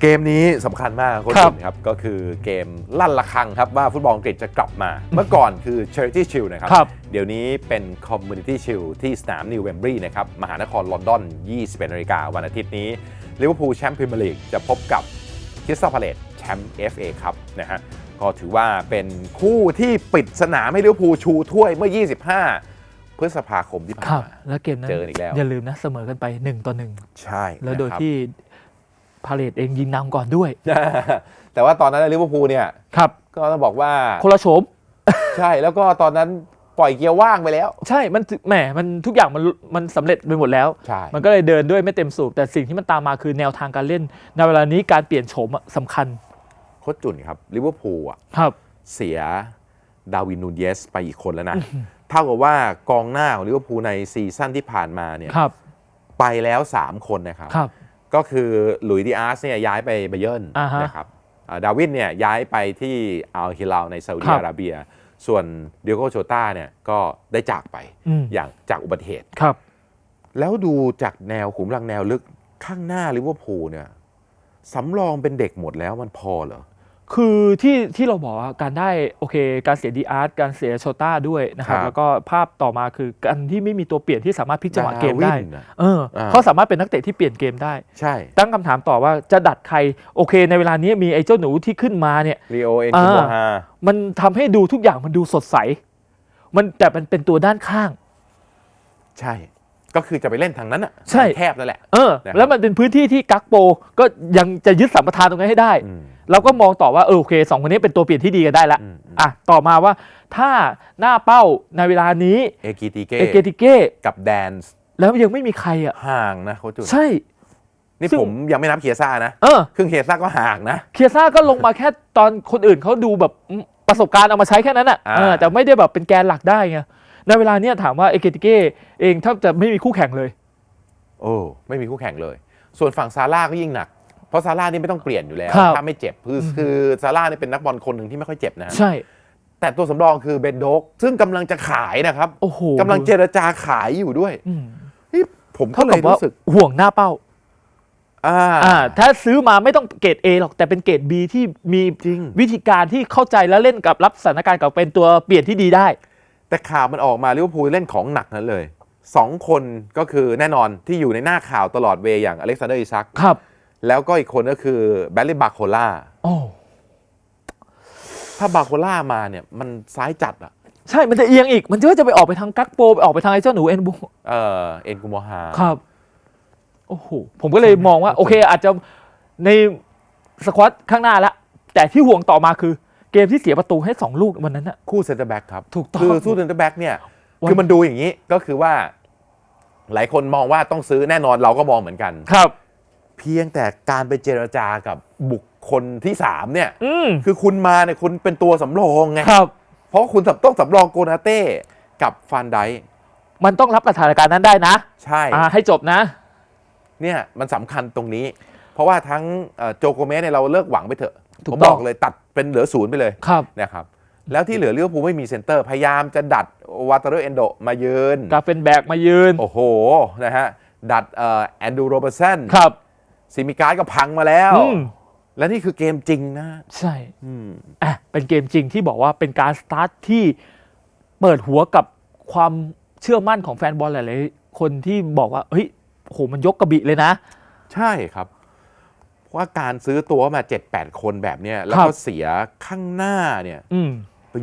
เกมนี้สำคัญมากโค้ชครับจุนครับ ก็คือเกมลั่นระฆังครับ ว่าฟุตบอลอังกฤษจะกลับมา เมื่อก่อนคือ Charity Shield นะครับ ครับ เดี๋ยวนี้เป็น Community Shield ที่สนามนิวเวมบรีนะครับ มหานครลอนดอน21นาฬิกาวันอาทิตย์นี้ลิเวอร์พูลแชมป์พรีเมียร์ลีกจะพบกับคริสตัลพาเลตแชมป์ FA ครับนะฮะก็ถือว่าเป็นคู่ที่ปิดสนามให้ลิเวอร์พูลชูถ้วยเมื่อ 25 พฤษภาคมที่ผ่านครับ มา แล้วเกมนั้นเจออีกแล้ว อย่าลืมนะ เสมอกันไป1ต่อใช่1แล้วโดยนะครับ ที่ พาเลตเองยิงนำก่อนด้วย แต่ว่าตอนนั้นลิเวอร์พูลเนี่ยครับ ก็ต้องบอกว่าคนละโฉมใช่แล้วก็ตอนนั้นปล่อยเกียร์ว่างไปแล้ว ใช่มันแหมมันทุกอย่างมันมันสำเร็จไปหมดแล้ว ใช่ มันก็เลยเดินด้วยไม่เต็มสูบแต่สิ่งที่มันตามมาคือแนวทางการเล่นในเวลานี้การเปลี่ยนโฉมอะสำคัญโคตรจุนครับลิเวอร์พูลอะครับ เสียดาวินนูนเยสไปอีกคนแล้วนะ เท่ากับว่ากองหน้าของลิเวอร์พูลในซีซั่นที่ผ่านมาเนี่ยครับ ไปแล้ว 3 คนนะครับ ครับ ก็คือหลุยส์ดิอาร์สเนี่ยย้ายไปไบเยิร์นอ่าฮะ นะครับอ่าดาวินเนี่ยย้ายไปที่อัลฮิลาลในซาอุดิครับอาระเบีย ส่วนเดียโกโชต้าเนี่ยก็ได้จากไปอืมอย่างจากอุบัติเหตุ ครับ แล้วดูจากแนวขุมหลังแนวลึกข้างหน้าลิเวอร์พูลเนี่ยสำรองเป็นเด็กหมดแล้วมันพอเหรอ คือที่ที่เราบอกว่าการได้โอเค การเสียดีอาร์ตการเสียโชต้าด้วยนะครับครับแล้วก็ภาพต่อมาคือการที่ไม่มีตัวเปลี่ยนที่สามารถพลิกจังหวะเกมได้ดาวินน่ะเอออ่าเขาสามารถเป็นนักเตะที่เปลี่ยนเกมได้ ใช่ตั้งคำถามต่อว่าจะดัดใครโอเค ในเวลานี้มีไอ้เจ้าหนูที่ขึ้นมาเนี่ย รีโอเอ็นคูโมฮามันทำให้ดูทุกอย่างมันดูสดใส มันแต่มันเป็นตัวด้านข้าง ใช่ ก็คือจะไปเล่นทางนั้นอะใช่ ทางแคบนั่นแหละ เออ นะครับแล้วมันเป็นพื้นที่ที่กักโปก็ยังจะยึดสัมปทานตรงนี้นให้ได้ อืม เราก็มองต่อว่าเออโอเคสองคนนี้เป็นตัวเปลี่ยนที่ดีกันได้แล้วอืมอืมอะต่อมาว่าถ้าหน้าเป้าในเวลานี้เอกิติเก้เอเกติเก้กับแดนส์แล้วยังไม่มีใครอะ ห่างนะโคชจุน ใช่ นี่ซึ่ง ผมยังไม่นับเคียซ่านะ เออ ครึ่งเคียซ่าก็ห่างนะ เคียซ่าก็ลงมาแค่ตอนคนอื่นเขาดูแบบอืมประสบการณ์เอามาใช้แค่นั้นอะอ่า เออแต่ไม่ได้แบบเป็นแกนหลักได้ไง ในเวลาเนี้ยถามว่าเอเกติเก้เองถ้าจะไม่มีคู่แข่งเลย โอ้ไม่มีคู่แข่งเลย ส่วนฝั่งซาร่าก็ยิ่งหนัก เพราะซาร่านี่ไม่ต้องเปลี่ยนอยู่แล้ว ครับ ถ้าไม่เจ็บคือคือซาร่านี่เป็นนักบอลคนหนึ่งที่ไม่ค่อยเจ็บนะใช่ แต่ตัวสำรองคือเบนโดก ซึ่งกำลังจะขายนะครับโอ้โหกำลังเจรจาขายอยู่ด้วยอืมนี่ผมก็เท่าเลกับยว่ารู้สึกห่วงหน้าเป้า อ่า อ่าถ้าซื้อมาไม่ต้องเกรด A หรอกแต่เป็นเกรด B ที่มีจริง วิธีการที่เข้าใจและเล่นกับรับสถานการณ์กับเป็นตัวเปลี่ยนที่ดีได้ แต่ข่าวมันออกมาลิเวอร์พูลเล่นของหนักนั้นเลยสองคนก็คือแน่นอนที่อยู่ในหน้าข่าวตลอดเวย์อย่างอเล็กซานเดอร์อิซักครับ แล้วก็อีกคนก็คือแบลลี่บาโคล่าโอ้ถ้าบาโคล่ามาเนี่ยมันซ้ายจัดอะใช่ มันจะเอียงอีก มันจะจะไปออกไปทางกักโป ไปออกไปทางไอ้เจ้าหนูเอ็นบูเออเอ็นกุโมฮาครับ โอ้โห ผมก็เลยมองว่า โอเค อาจจะในสควอตข้างหน้าละ แต่ที่ห่วงต่อมาคือ เกมที่เสียประตูให้ 2 ลูกวันนั้นน่ะคู่เซนเตอร์แบ็กครับถูกต้องคือสู้เซนเตอร์แบ็กเนี่ย วัน คือมันดูอย่างนี้ก็คือว่า หลายคนมองว่าต้องซื้อแน่นอนเราก็มองเหมือนกัน ครับ เพียงแต่การไปเจรจากับบุคคลที่สามเนี่ย อืมคือคุณมาเนี่ยคุณเป็นตัวสำรองไง ครับ เพราะคุณต้องสำรองโกนาเต้กับฟานไดค์มันต้องรับกับสถานการณ์นั้นได้นะใช่ อ่าให้จบนะ เนี่ยมันสำคัญตรงนี้ เพราะว่าทั้งเอ่อโจโกเมสเนี่ยเราเลิกหวังไปเถอะถูผกมต้บองอกเลยตัด เป็นเหลือศูนย์ไปเลยครับ นะครับ แล้วที่เหลือลิเวอร์พูลไม่มีเซนเตอร์ พยายามจะดัดวาตาโรเอนโดมายืน กาเฟนแบกมายืน โอ้โห นะฮะ ดัดเอ่อแอนดูโรเบอร์สันครับ ซิมิการ์ดก็พังมาแล้ว อืม และนี่คือเกมจริงนะใช่ อืม อะเป็นเกมจริงที่บอกว่าเป็นการสตาร์ทที่เปิดหัวกับความเชื่อมั่นของแฟนบอลหลาย ๆ คนที่บอกว่า เฮ้ยโหมันยกกระบี่เลยนะ ใช่ครับเพราะ ว่าการซื้อตัวมา7-8คนแบบเนี้ยแล้วครับก็เสียข้างหน้าเนี่ยอืม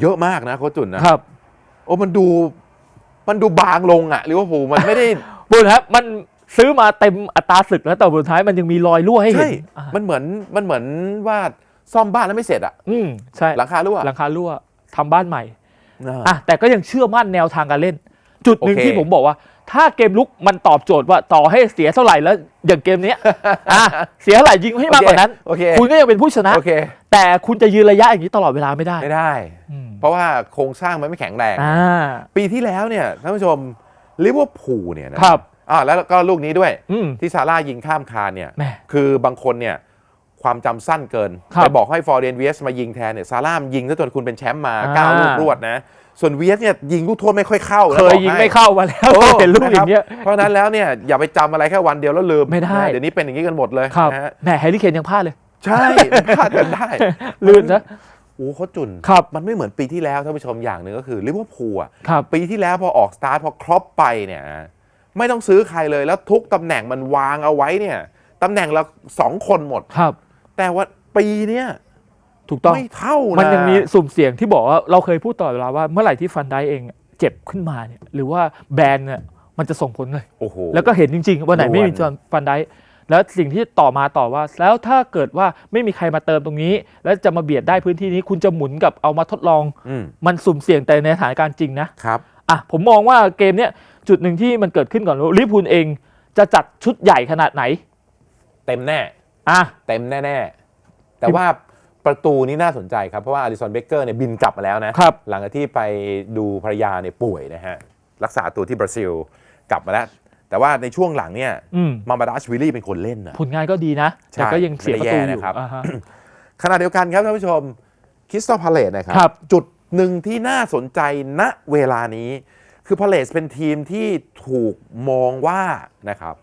เยอะมากนะโคชจุนนะครับ โอ้มันดูมันดูบางลงอะลิเวอร์พูลมันไม่ได้บุญครับมันซื้อมาเต็มอัตราศึกแล้วแต่สุดท้ายมันยังมีรอยรั่วให้เห็ใช่นอะมันเหมือนมันเหมือนว่าซ่อมบ้านแล้วไม่เสร็จอะอืมใช่หลังคารั่วหลังคารั่วทำบ้านใหม่อ่าอะแต่ก็ยังเชื่อมั่นแนวทางการเล่น จุดหนึ่งโอเค ที่ผมบอกว่า ถ้าเกมลุกมันตอบโจทย์ว่าต่อให้เสียเท่าไหร่แล้วอย่างเกมเนี้ยอะเสียเท่าไหร่ยิงให้มากกว่านั้น โอเคคุณก็ยังเป็นผู้ชนะ โอเคแต่คุณจะยืนระยะอย่างนี้ตลอดเวลาไม่ได้ไม่ได้ อืมเพราะว่าโครงสร้างมันไม่แข็งแรง อ่า ปีที่แล้วเนี่ยท่านผู้ชมลิเวอร์พูลเนี่ยนะครับ อ่าแล้วก็ลูกนี้ด้วย อืมที่ซาร่ายิงข้ามคานเนี่ย แหม่คือบางคนเนี่ย ความจำสั้นเกินครับไปบอกให้ฟอร์เรนเวียสมายิงแทนเนี่ยซาร่ามยิงซะจนคุณเป็นแชมป์มาอ่า9ลูกรวดนะ ส่วนเวียสเนี่ยยิงลูกโทษไม่ค่อยเข้านะเคยบอกยิงให้ ไม่เข้ามาแล้วโอ้เห็นลูกอย่างเงี้ย นะครับเพราะฉะนั้นแล้วเนี่ยอย่าไปจำอะไรแค่วันเดียวแล้วลืมไม่ได้ นะเดี๋ยวนี้เป็นอย่างนี้กันหมดเลยครับนะฮะแหมแฮร์รี่เคนยังพลาดเลย ใช่มันคาดกันได้ลื่นนะ โอ้โหเขาจุนครับ มันไม่เหมือนปีที่แล้วท่านผู้ชมอย่างหนึ่งก็คือลิเวอร์พูลอะครับ ปีที่แล้วพอออกสตาร์ทพอครอปไปเนี่ยนะไม่ต้องซื้อใครเลยแล้วทุกตำแหน่งมันวางเอาไว้เนี่ยตำแหน่งละสองคนหมด ครับ แต่ว่าปีเนี้ยถูกต้องไม่เท่านะมันยังมีสุ่มเสี่ยงที่บอกว่าเราเคยพูดต่อเวลาว่าเมื่อไหร่ที่ฟันได้เองเจ็บขึ้นมาเนี่ยหรือว่าแบนเนี่ยมันจะส่งผลเลยโอ้โหแล้วก็เห็นจริงๆวันไหนไม่มีด่วนจอห์นฟันได้แล้วสิ่งที่ต่อมาต่อว่า แล้วถ้าเกิดว่าไม่มีใครมาเติมตรงนี้ แล้วจะมาเบียดได้พื้นที่นี้ คุณจะหมุนกับเอามาทดลองอืมมันสุ่มเสี่ยงแต่ในสถานการณ์จริงนะครับอะผมมองว่าเกมเนี้ยจุดหนึ่งที่มันเกิดขึ้นก่อนว่าลิเวอร์พูลเอง จะจัดชุดใหญ่ขนาดไหน เต็มแน่ อะเต็มแน่ๆ แต่ว่าประตูนี้น่าสนใจครับ เพราะว่าอลิสันเบเกอร์เนี่ยบินกลับมาแล้วนะครับ หลังจากที่ไปดูภรรยาเนี่ยป่วยนะฮะ รักษาตัวที่บราซิลกลับมาแล้ว แต่ว่าในช่วงหลังเนี่ยอืม มามาดาชวิลลี่เป็นคนเล่นนะ ผลงานก็ดีนะ ใช่แต่ก็ยังเสียประตูไม่ได้แย่อยู่นะครับ อ่าฮะ ขณะเดียวกันครับท่านผู้ชมคริสตัลพาเลตนะครัครับ จุดหนึ่งที่น่าสนใจณเวลานี้ คือพาเลตเป็นทีมที่ถูกมองว่านะครับ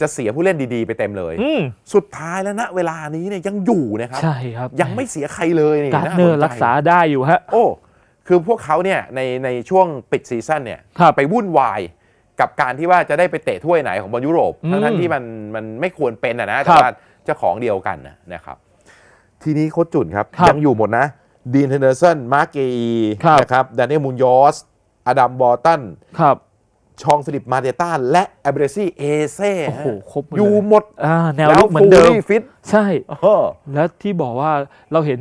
จะเสียผู้เล่นดีๆไปเต็มเลย อืมสุดท้ายแล้วณเวลานี้เนี่ยยังอยู่นะครับ ใช่ครับยังไม่เสียใครเลยนี่การ์ดน่เนอสร์ใจรักษาได้อยู่ฮะ โอ้ คือพวกเขาเนี่ยในในช่วงปิดซีซั่นเนี่ยครับไปวุ่นวายกับการที่ว่าจะได้ไปเตะถ้วยไหนของบอลยุโรปอืมทั้งๆที่มันมันไม่ควรเป็นนะนะคแต่รับว่าเจ้าของเดียวกันนะนะครับ ทีนี้โค้ชจุนครับ ครับยังอยู่หมดนะดีนเทนเดอร์สันมาร์กเกอีครับ นะครับดานเนลมูนยอสอดัมบอร์ตัน ครับ ชองฟิลิปมาเดต้าและแอเบรซี่เอเซ่โอ้โหครบหมดอยู่เลยหมดอ่าแนวแล้วลุกเหมือนเดิมฟูลลี่ฟิตใช่ เออ แล้วที่บอกว่าเราเห็น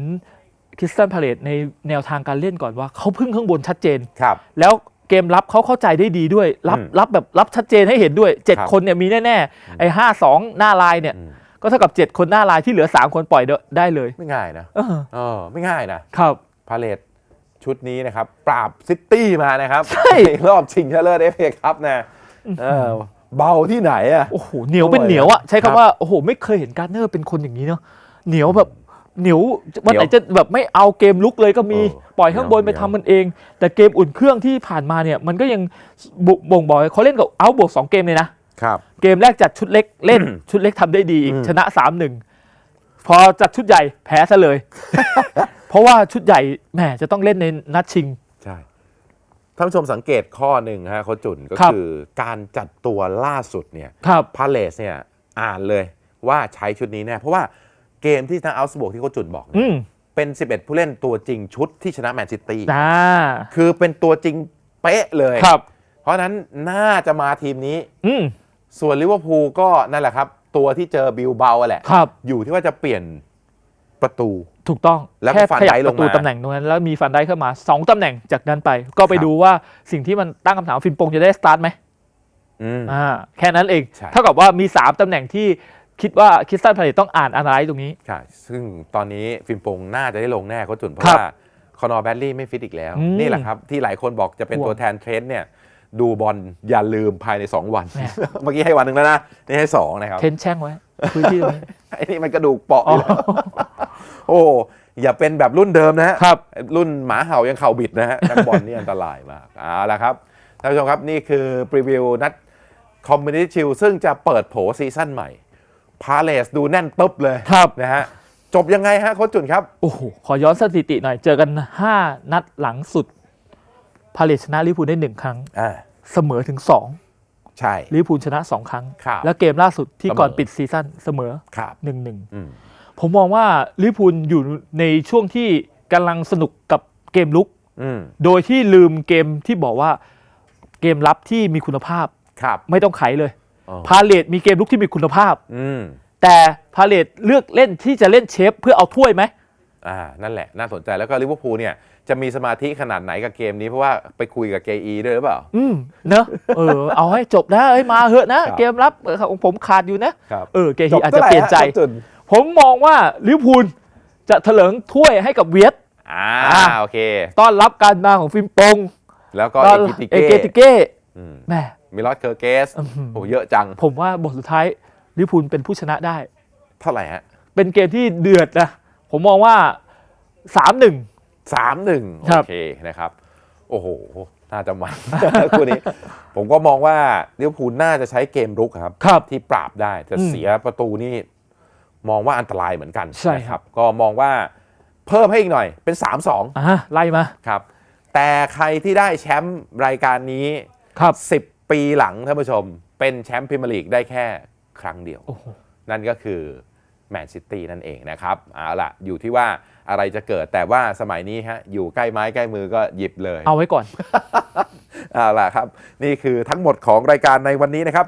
คริสตันพาเลตในแนวทางการเล่นก่อนว่าเขาพึ่งข้างบนชัดเจน ครับ แล้วเกมรับเขาเข้าใจได้ดีด้วย รับอืมรับแบบรับชัดเจนให้เห็นด้วย ครับ 7 คนเนี่ยมีแน่ ๆ ไอ้ห้าสองหน้าลายเนี่ยอืมก็เท่ากับ 7 คนหน้าลายที่เหลือ 3 คนปล่อยได้เลย ไม่ง่ายนะเออเออ ไม่ง่ายนะครับ พาเลต ชุดนี้นะครับ ปราบซิตี้มานะครับใช่ในรอบชิงชนะเลิศเอฟเอครับนะเออเบาที่ไหนอะโอ้โหเหนียวเป็นเหนียวอะใช้คำว่าโอ้โหไม่เคยเห็นการ์เนอร์เป็นคนอย่างนี้เนาะเหนียวแบบเหนียววันไหนจะแบบไม่เอาเกมลุกเลยก็มีเออปล่อยข้างบนเหนีไปยวทำมันเอง แต่เกมอุ่นเครื่องที่ผ่านมาเนี่ยมันก็ยังบบ่งบอกให้เขาเล่นกับเอาบวกสองเกมเลยนะครับเกมแรกจัดชุดเล็กเล่นชุดเล็กทำได้ดีอีกอืมชนะ3ามหนึ่งพอจัดชุดใหญ่แพ้ซะเลย เพราะว่าชุดใหญ่แหมจะต้องเล่นในนัดชิง ใช่ท่านผู้ชมสังเกตข้อหนึ่งฮะเขาจุนก็ครับ คือการจัดตัวล่าสุดเนี่ยครับ พาเลสเนี่ยอ่านเลยว่าใช้ชุดนี้แน่เพราะว่าเกมที่ทางอัลส์บวกที่เขาจุนบอกเนี่ยอืมเป็น 11 ผู้เล่นตัวจริงชุดที่ชนะแมนซิตี้อ่าคือเป็นตัวจริงเป๊ะเลย ครับ เพราะฉะนั้นน่าจะมาทีมนี้ อืมส่วนลิเวอร์พูลก็นั่นแหละครับ ตัวที่เจอบิลเบาอะแหละ ครับ อยู่ที่ว่าจะเปลี่ยนประตู ถูกต้องแล้วก็แค่ฟันขยัไดบลปงระตูมา ตำแหน่งตรงนั้นแล้วมีฟันได้เข้ามาสองตำแหน่งจากนั้นไป ก็ไปครับดูว่าสิ่งที่มันตั้งคำถามฟินปงจะได้สตาร์ทไหมอืม อ่าแค่นั้นเอง ใช่ เท่ากับว่ามี 3ตำแหน่งที่คิดว่าคริสตันพาเลตต้องอ่านอะไรตรงนี้ ใช่ซึ่งตอนนี้ฟิล์มปงน่าจะได้ลงแน่เขาจุนเพราะครับว่าคอนอร์แบดลี่ไม่ฟิตอีกแล้ว อืมนี่แหละครับ ที่หลายคนบอกจะเป็นห่วงตัวแทนเทรนด์เนี่ย ดูบอลอย่าลืมภายใน 2 วัน แหม่ เมื่อกี้ให้วันหนึ่งแล้วนะ นี่ให้ 2 นะครับ เทนแช่งไว้พื้นที่ตรงนี้ ไอ้นี่มันกระดูกเปราะอ๋ออยู่แล้ว โอ้อย่าเป็นแบบรุ่นเดิมนะฮะครับรุ่นหมาเห่ายังเข่าบิดนะฮะนักบอลนี่อันตรายมากเอาละครับท่านผู้ชมครับนี่คือพรีวิวนัดคอมมิ n นิ t ชิลซึ่งจะเปิดโผซีซั่นใหม่ พาเลสดูแน่นตึ๊บเลยครับนะฮะจบยังไงฮะโค้ชจุนครับโอ้โหขอย้อนสถิติหน่อย เจอกัน 5 นัดหลังสุด พาเลตชนะลิเวอร์พูลได้1ครั้งอ่าเสมอถึงใช่2ลิเวอร์พูลชนะ 2 ครั้งครับแล้วเกมล่าสุดที่เสมอก่อนปิดซีซั่นเสมอครับ1-1อืม ผมมองว่าลิเวอร์พูลอยู่ในช่วงที่กำลังสนุกกับเกมลุก อืมโดยที่ลืมเกมที่บอกว่าเกมรับที่มีคุณภาพครับไม่ต้องไขเลย อ๋อพาเลตมีเกมลุกที่มีคุณภาพ อืมแต่พาเลตเลือกเล่นที่จะเล่นเชฟเพื่อเอาถ้วยไหม อ่านั่นแหละ น่าสนใจแล้วก็ลิเวอร์พูลเนี่ยจะมีสมาธิขนาดไหนกับเกมนี้เพราะว่าไปคุยกับเกอีด้วยหรือเปล่า อืมเนอะเออ เอาให้จบนะเอ้ยมาเหอะนะ ครับ เกมรับเออของผมขาดอยู่นะ ครับเออเกฮีอาจจะเปลี่ยนใจ จบท่าไหร่ฮะโค้ชจุน ผมมองว่าลิเวอร์พูลจะเถลิงถ้วยให้กับเวียด อ่าอ่า โอเค ต้อนรับการมาของฟิล์มปงแล้วก็ต้เออนกิติเอเก้เกติเก้อืมแหม่มิลอสเคอร์เกสอื้อหือ โอ้เยอะจัง ผมว่าบทสุดท้ายลิเวอร์พูลเป็นผู้ชนะได้ เท่าไหร่ฮะเป็นเกมที่เดือดนะ ผมมองว่าสามหนึ่งสามหนึ่งครัโอบเคนะครับ โอ้โห น่าจะมัน คู่นี้ ผมก็มองว่าลิเวอร์พูลน่าจะใช้เกมรุกครับ ครับ ที่ปราบได้จะอืม เสียประตูนี่ มองว่าอันตรายเหมือนกันใช่ครับนะก็มองว่าเพิ่มให้อีกหน่อยเป็น 3-2อะไล่มาครับ แต่ใครที่ได้แชมป์รายการนี้ครับ 10 ปีหลังท่านผู้ชม เป็นแชมป์พรีเมียร์ลีกได้แค่ครั้งเดียวโอ้โหนั่นก็คือแมนซิตี้นั่นเองนะครับเอาล่ะอยู่ที่ว่าอะไรจะเกิดแต่ว่าสมัยนี้ฮะอยู่ใกล้ไม้ใกล้มือก็หยิบเลย เอาไว้ก่อนเอาล่ะครับ นี่คือทั้งหมดของรายการในวันนี้นะครับ